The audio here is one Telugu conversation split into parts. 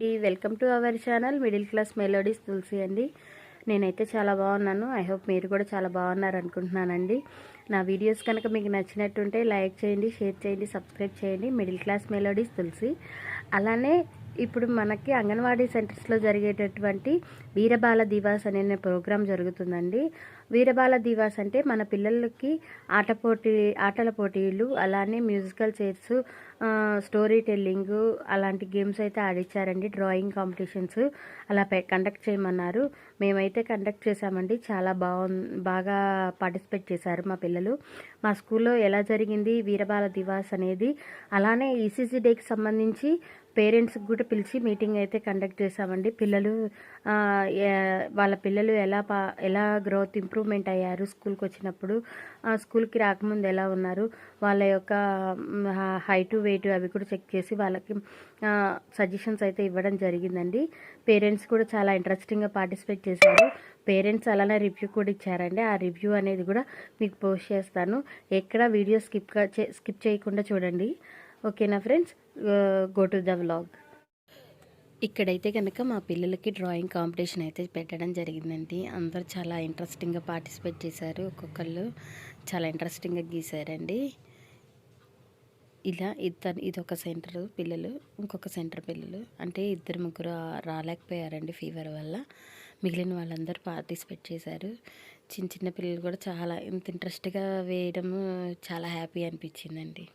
ఈ welcome to our channel middle class melodies Tulasi అండి. నేనైతే చాలా బాగున్నాను. ఐ హోప్ మీరు కూడా చాలా బాగున్నారు అనుకుంటున్నానండి. నా వీడియోస్ కనుక మీకు నచ్చినట్టుంటే లైక్ చేయండి షేర్ చేయండి సబ్స్క్రైబ్ చేయండి. Middle class melodies Tulasi. అలానే ఇప్పుడు మనకి అంగన్వాడీ సెంటర్స్లో జరిగేటటువంటి వీరబాల దివాస్ అనే ప్రోగ్రాం జరుగుతుందండి. వీరబాల దివాస్ అంటే మన పిల్లలకి ఆట పోటీ ఆటల పోటీలు అలానే మ్యూజికల్ చైర్స్ స్టోరీ టెల్లింగ్ అలాంటి గేమ్స్ అయితే ఆడిచ్చారండి. డ్రాయింగ్ కాంపిటీషన్స్ అలా కండక్ట్ చేయమన్నారు. మేమైతే కండక్ట్ చేశామండి. చాలా బాగు బాగా పార్టిసిపేట్ చేశారు మా పిల్లలు. మా స్కూల్లో ఎలా జరిగింది వీరబాల దివాస్ అనేది అలానే ఈసీసీ డేకి సంబంధించి పేరెంట్స్కి కూడా పిలిచి మీటింగ్ అయితే కండక్ట్ చేశామండి. పిల్లలు వాళ్ళ పిల్లలు ఎలా పా ఎలా గ్రోత్ ఇంప్రూవ్మెంట్ అయ్యారు స్కూల్కి వచ్చినప్పుడు ఆ, స్కూల్కి రాకముందు ఎలా ఉన్నారు వాళ్ళ యొక్క హైటు వెయిట్ అవి కూడా చెక్ చేసి వాళ్ళకి సజెషన్స్ అయితే ఇవ్వడం జరిగిందండి. పేరెంట్స్ కూడా చాలా ఇంట్రెస్టింగ్గా పార్టిసిపేట్ చేశారు. పేరెంట్స్ అలానే రివ్యూ కూడా ఇచ్చారండి. ఆ రివ్యూ అనేది కూడా మీకు పోస్ట్ చేస్తాను. ఎక్కడ వీడియో స్కిప్ స్కిప్ చేయకుండా చూడండి. ఓకేనా friends? Go to the vlog ఇక్కడైతే కనుక మా పిల్లలకి డ్రాయింగ్ కాంపిటీషన్ అయితే పెట్టడం జరిగిందండి. అందరూ చాలా ఇంట్రెస్టింగ్గా పార్టిసిపేట్ చేశారు. ఒక్కొక్కళ్ళు చాలా ఇంట్రెస్టింగ్గా గీశారండి. ఇలా ఇద్దరు ఇది ఒక సెంటర్ పిల్లలు ఇంకొక సెంటర్ పిల్లలు. అంటే ఇద్దరు ముగ్గురు రాలేకపోయారండి ఫీవర్ వల్ల. మిగిలిన వాళ్ళందరూ పార్టిసిపేట్ చేశారు. చిన్న చిన్న పిల్లలు కూడా చాలా ఇంత ఇంట్రెస్ట్గా వేయడం చాలా హ్యాపీ అనిపించిందండి.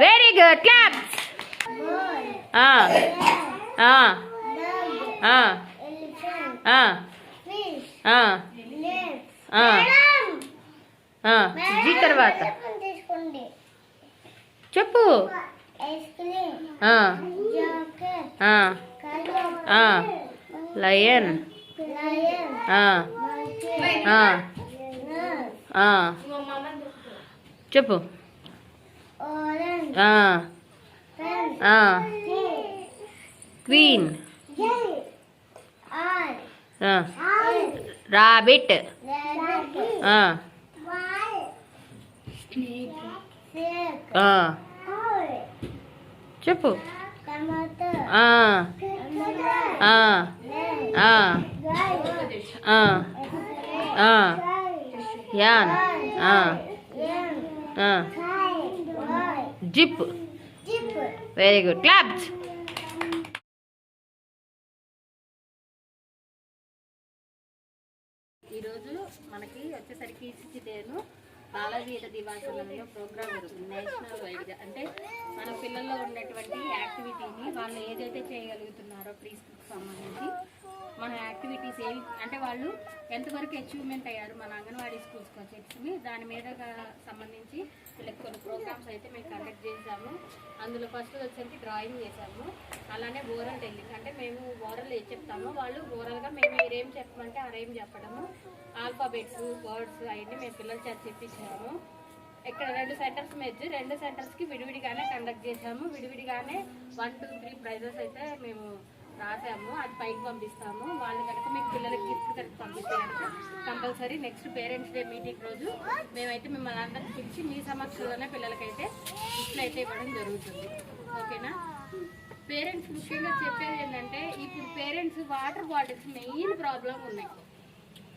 వెరీ గుడ్ ఆ. జీ తర్వాత చెప్పు ఐస్ క్రీమ్ లయన్. చెప్పు. క్వీన్. రాబిట్. ఆ, చెప్పు. Yarn. Zip. Very good. Claps ఈరోజు మనకి వచ్చేసరికి ఈసీసీ డేను బాలవీర దివాసనంలో ప్రోగ్రామ్ నేషనల్ వైడ్గా అంటే మన పిల్లల్లో ఉన్నటువంటి యాక్టివిటీని వాళ్ళు ఏదైతే చేయగలుగుతున్నారో ప్రీ స్కూల్కి సంబంధించి మన యాక్టివిటీస్ ఏవి అంటే వాళ్ళు ఎంతవరకు అచీవ్మెంట్ అయ్యారు మన అంగన్వాడీ స్కూల్స్కి వచ్చేసి దాని మీద సంబంధించి వీళ్ళకి కొన్ని ప్రోగ్రామ్స్ అయితే మేము కండక్ట్ చేసాము అందులో ఫస్ట్ వచ్చేసి డ్రాయింగ్ చేసాము అలానే ఓరల్ టెల్లింగ్ అంటే మేము ఓరల్ ఏం చెప్తాము వాళ్ళు ఓరల్గా మేము ఏం చెప్పమంటే అరేం చెప్పడము. ఆల్ఫాబెట్స్ వర్డ్స్ అవన్నీ మేము పిల్లల చేత చెప్పించాము ఇక్కడ రెండు సెంటర్స్ మెర్జ్ రెండు సెంటర్స్కి విడివిడిగానే కండక్ట్ చేసాము విడివిడిగానే వన్ టూ త్రీ ప్రైజెస్ అయితే మేము రాసాము అది పైకి పంపిస్తాము. వాళ్ళు కనుక మీకు పిల్లలకి గిఫ్ట్ కనుక పంపిస్తే కనుక compulsory next parents day meeting రోజు మేమైతే మిమ్మల్ని అందరికి పిలిచి మీ సమక్షంలోనే పిల్లలకైతే గిఫ్ట్లు అయితే ఇవ్వడం జరుగుతుంది. ఓకేనా? పేరెంట్స్ ముఖ్యంగా చెప్పేది ఏంటంటే ఇప్పుడు parents water bottles main problem ఉన్నాయి.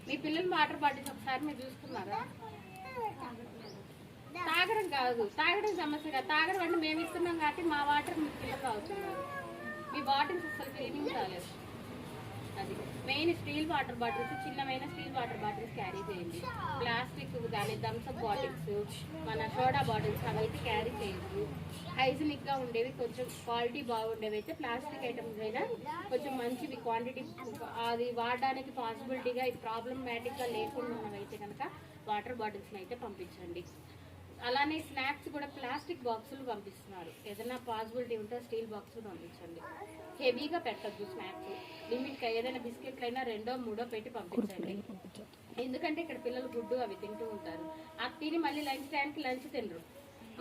మీ పిల్లలు వాటర్ బాటిల్స్ ఒకసారి మీరు చూసుకున్నారా? తాగడం కాదు. తాగడం సమస్య కాదు. తాగడం అంటే మేము ఇస్తున్నాం కాబట్టి మా వాటర్ మీ పిల్లలు అవుతున్నారు ఈ బాటిల్స్ అసలు క్లీనింగ్ కాలేదు. అది మెయిన్ స్టీల్ వాటర్ బాటిల్స్ చిన్నమైన స్టీల్ వాటర్ బాటిల్స్ క్యారీ చేయండి. ప్లాస్టిక్ కానీ థమ్స్అప్ బాటిల్స్ మన సోడా బాటిల్స్ అవైతే క్యారీ చేయండి. హైజీనిక్గా ఉండేవి కొంచెం క్వాలిటీ బాగుండేవి అయితే ప్లాస్టిక్ ఐటమ్స్ అయినా కొంచెం మంచివి క్వాంటిటీ అది వాడడానికి పాసిబిలిటీగా ప్రాబ్లమాటిక్గా లేకుండా ఉన్నవైతే కనుక వాటర్ బాటిల్స్ని అయితే పంపించండి. అలానే స్నాక్స్ కూడా ప్లాస్టిక్ బాక్సులు పంపిస్తున్నారు. ఏదైనా పాసిబిలిటీ ఉంటే స్టీల్ బాక్సులు పంపించండి. హెవీగా పెట్టద్దు స్నాక్స్. లిమిట్ ఏదైనా బిస్కెట్లు అయినా రెండో మూడో పెట్టి పంపించండి. ఎందుకంటే ఇక్కడ పిల్లలు గుడ్డు అవి తింటూ ఉంటారు. అది తిని మళ్ళీ లంచ్ టైంకి లంచ్ తినరు.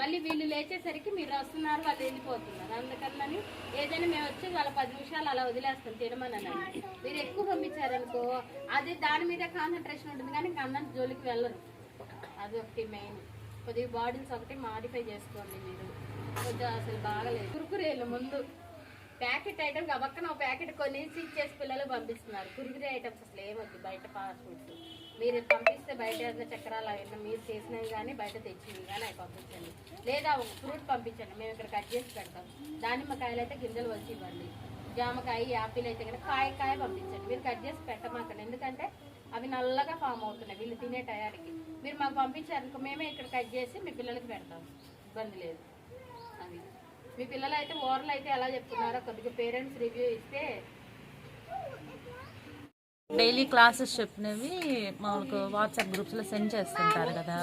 మళ్ళీ వీళ్ళు లేచేసరికి మీరు వస్తున్నారు వాళ్ళు వెళ్ళిపోతున్నారు. అందుకని ఏదైనా మేము వచ్చి వాళ్ళ పది నిమిషాలు అలా వదిలేస్తాం తినమనండి మీరు ఎక్కువ పంపించారనుకో అది దాని మీద కాన్సన్ట్రేషన్ ఉంటుంది కానీ ఇంకా అన్నం జోలికి వెళ్ళరు. అది ఒకటి మెయిన్. కొద్దిగా బాడీస్ ఒకటి మాడిఫై చేసుకోండి మీరు. కొంచెం అసలు బాగలేదు. కురుకురేలు ముందు. ప్యాకెట్ ఐటమ్ గబక్కన ఒక ప్యాకెట్ కొనేసి ఇచ్చేసి పిల్లలు పంపిస్తున్నారు. కురుకురే ఐటమ్స్ అసలు ఏమొద్దు బయట ఫాస్ట్ ఫుడ్స్ మీరు పంపిస్తే బయట ఏదైనా చక్రాలు అవన్నీ మీరు చేసినవి కానీ బయట తెచ్చినవి కానీ అవి పంపించండి. లేదా ఒక ఫ్రూట్ పంపించండి. మేము ఇక్కడ కట్ చేసి పెడతాం. దానిమ్మకాయలు అయితే గింజలు వచ్చి ఇవ్వండి. జామకాయ యాపిల్ అయితే కనుక కాయ కాయ పంపించండి. మీరు కట్ చేసి పెట్టమాకండి. ఎందుకంటే అవి నల్లగా ఫామ్ అవుతున్నాయి. వీళ్ళు తినే టయానికి. మీరు మాకు పంపించారనుకో మేమే ఇక్కడ కట్ చేసి మీ పిల్లలకి పెడతాం. ఇబ్బంది లేదు. అది. మీ పిల్లలు అయితే ఓరల్ అయితే ఎలా చెప్తున్నారో కొద్దిగా పేరెంట్స్ రివ్యూ ఇస్తే డైలీ క్లాసెస్ చెప్పినవి మాకు వాట్సాప్ గ్రూప్స్లో సెండ్ చేస్తుంటారు కదా.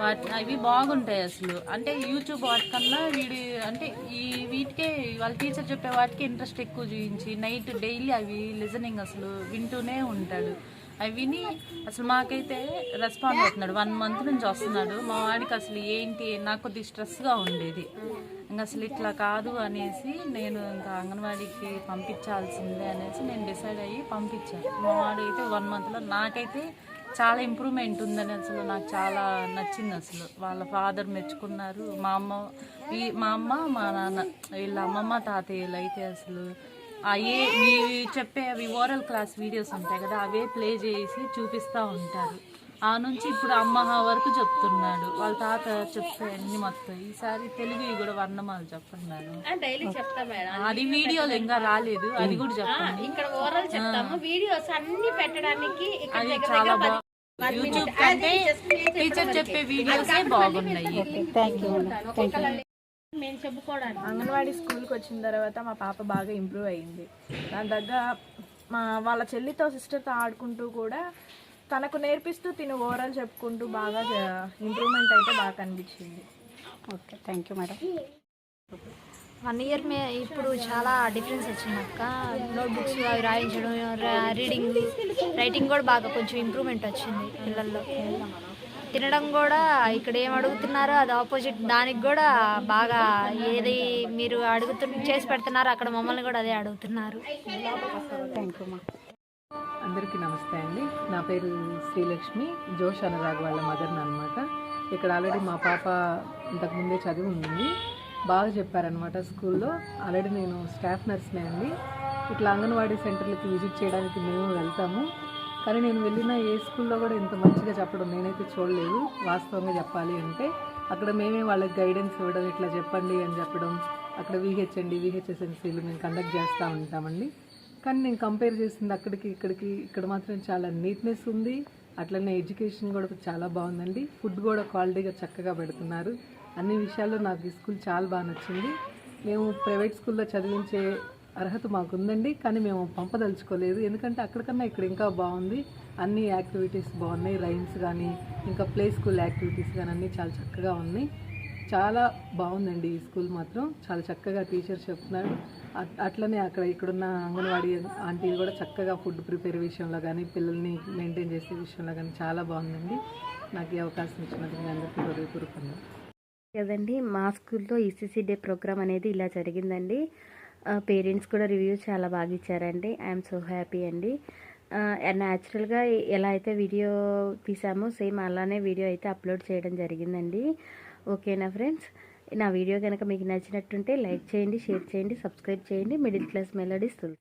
వాటి అవి బాగుంటాయి అసలు. అంటే యూట్యూబ్ వాటికన్నా వీడి అంటే ఈ వీటికే వాళ్ళ టీచర్ చెప్పే వాటికి ఇంట్రెస్ట్ ఎక్కువ చూపించి నైట్ డైలీ అవి లిజనింగ్ అసలు వింటూనే ఉంటాడు. అవి విని అసలు మాకైతే రెస్పాండ్ అవుతున్నాడు. వన్ మంత్ నుంచి వస్తున్నాడు. మా వాడికి అసలు ఏంటి? నాకు కొద్దిగా స్ట్రెస్గా ఉండేది. ఇంకా అసలు ఇట్లా కాదు అనేసి నేను ఇంకా అంగన్వాడీకి పంపించాల్సిందే అనేసి నేను డిసైడ్ అయ్యి పంపించాను. మా వాడు అయితే వన్ మంత్లో నాకైతే చాలా ఇంప్రూవ్మెంట్ ఉందని అసలు నాకు చాలా నచ్చింది అసలు. వాళ్ళ ఫాదర్ మెచ్చుకున్నారు. మా అమ్మ మా అమ్మ మా నాన్న వీళ్ళ అమ్మమ్మ తాతయ్యలు అయితే అసలు అయ్యే మీ చెప్పే అవి ఓరల్ క్లాస్ వీడియోస్ ఉంటాయి కదా అవే ప్లే చేసి చూపిస్తూ ఉంటారు. ఆ నుంచి ఇప్పుడు అమ్మ వరకు చెప్తున్నాడు. వాళ్ళ తాత చెప్తే అన్ని మొత్తం. ఈసారి తెలుగు కూడా వర్ణమాలు చెప్పండి మేడం. అది వీడియోలు ఇంకా రాలేదు. అది కూడా చెప్పండి. ఇక్కడ ఓరల్ చెప్తాము. వీడియోస్ అన్ని పెట్టడానికి ఇక్కడ అది దగ్గర చాలా దగ్గర బాగా యూట్యూబ్ కంటే టీచర్ చెప్పే వీడియోసే బాగున్నాయి. మేము చెప్పుకోవడానికి. అంగన్వాడీ స్కూల్కి వచ్చిన తర్వాత మా పాప బాగా ఇంప్రూవ్ అయ్యింది దాని దగ్గర మా వాళ్ళ చెల్లితో సిస్టర్తో ఆడుకుంటూ కూడా తనకు నేర్పిస్తూ తిను ఓవరాల్ చెప్పుకుంటూ బాగా ఇంప్రూవ్మెంట్ అయితే బాగా కనిపించింది. Okay thank you madam. One year మే ఇప్పుడు చాలా డిఫరెన్స్ వచ్చింది అక్క. నోట్బుక్స్ అవి రాయించడం రీడింగ్ రైటింగ్ కూడా బాగా కొంచెం ఇంప్రూవ్మెంట్ వచ్చింది పిల్లల్లో. తినడం కూడా ఇక్కడ ఏం అడుగుతున్నారో అది ఆపోజిట్. దానికి కూడా బాగా ఏది మీరు అడుగుతు చేసి పెడుతున్నారో అక్కడ మమ్మల్ని కూడా అదే అడుగుతున్నారు. థ్యాంక్ యూ అందరికీ నమస్తే అండి. నా పేరు శ్రీలక్ష్మి. జోష్ అనురాగ్ వాళ్ళ మదర్ని అనమాట ఇక్కడ ఆల్రెడీ మా పాప ఇంతకు ముందే చదివి ఉంది. బాగా చెప్పారనమాట స్కూల్లో. ఆల్రెడీ నేను స్టాఫ్ నర్స్నే అండి. ఇట్లా అంగన్వాడీ సెంటర్లకి విజిట్ చేయడానికి మేము వెళ్తాము. కానీ నేను వెళ్ళిన ఏ స్కూల్లో కూడా ఇంత మంచిగా చెప్పడం నేనైతే చూడలేదు. వాస్తవంగా చెప్పాలి అంటే అక్కడ మేమే వాళ్ళకి గైడెన్స్ ఇవ్వడం ఇట్లా చెప్పండి అని చెప్పడం అక్కడ విహెచ్ఎండి విహెచ్ఎస్ఎన్సీలు మేము కండక్ట్ చేస్తూ ఉంటామండి. కానీ నేను కంపేర్ చేసింది అక్కడికి ఇక్కడికి ఇక్కడ మాత్రం చాలా నీట్నెస్ ఉంది. అట్లనే ఎడ్యుకేషన్ కూడా చాలా బాగుందండి. ఫుడ్ కూడా క్వాలిటీగా చక్కగా పెడుతున్నారు. అన్ని విషయాల్లో నాకు ఈ స్కూల్ చాలా బాగా నచ్చింది. మేము ప్రైవేట్ స్కూల్లో చదివించే అర్హత మాకుందండి కానీ మేము పంపదలుచుకోలేదు. ఎందుకంటే అక్కడికన్నా ఇక్కడ ఇంకా బాగుంది. అన్ని యాక్టివిటీస్ బాగున్నాయి. రైమ్స్ కానీ ఇంకా ప్లే స్కూల్ యాక్టివిటీస్ కానీ అన్నీ చాలా చక్కగా ఉన్నాయి. చాలా బాగుందండి ఈ స్కూల్ మాత్రం. చాలా చక్కగా టీచర్ చెప్తున్నాడు అట్- అట్లనే అక్కడ ఇక్కడున్న అంగన్వాడీ ఆంటీలు కూడా చక్కగా ఫుడ్ ప్రిపేర్ విషయంలో కానీ పిల్లల్ని మెయింటైన్ చేసే విషయంలో కానీ చాలా బాగుందండి. నాకు ఈ అవకాశం ఇచ్చినందుకు అందరికీ హృదయపూర్వకంగా. కదండి మా స్కూల్లో ఈసీసీ డే ప్రోగ్రామ్ అనేది ఇలా జరిగిందండి. పేరెంట్స్ కూడా రివ్యూ చాలా బాగా ఇచ్చారండి. ఐఎమ్ సో హ్యాపీ అండి. న్యాచురల్గా ఎలా అయితే వీడియో తీసామో సేమ్ అలానే వీడియో అయితే అప్లోడ్ చేయడం జరిగిందండి. ఓకేనా ఫ్రెండ్స్? నా వీడియో కనుక మీకు నచ్చినట్టుంటే లైక్ చేయండి షేర్ చేయండి సబ్స్క్రైబ్ చేయండి. Middle class melodies